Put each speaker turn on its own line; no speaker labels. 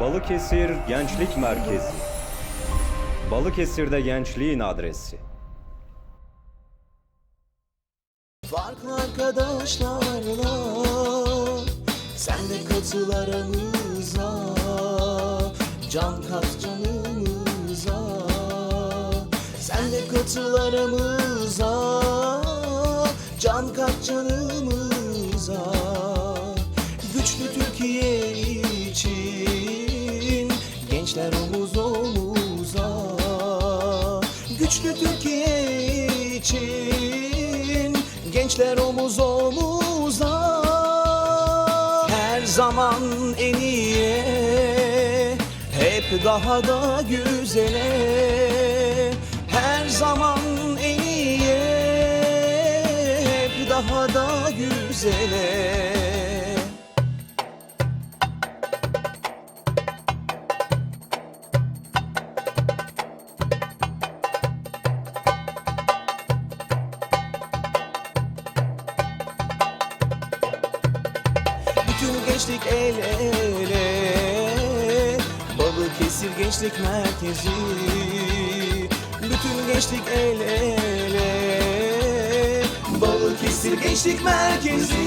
Balıkesir Gençlik Merkezi. Balıkesir'de gençliğin adresi.
Farklı arkadaşlarla Sen de katıl aramıza Can kat canımıza Sen de katıl aramıza Can kat canımıza Güçlü Türkiye Gençler omuz omuza. Güçlü Türkiye için Gençler omuz omuza. Her zaman en iyiye Hep daha da güzele. Her zaman en iyiye Hep daha da güzele Gençlik el ele. Balıkesir Gençlik Merkezi. Bütün gençlik el ele. Balıkesir Gençlik Merkezi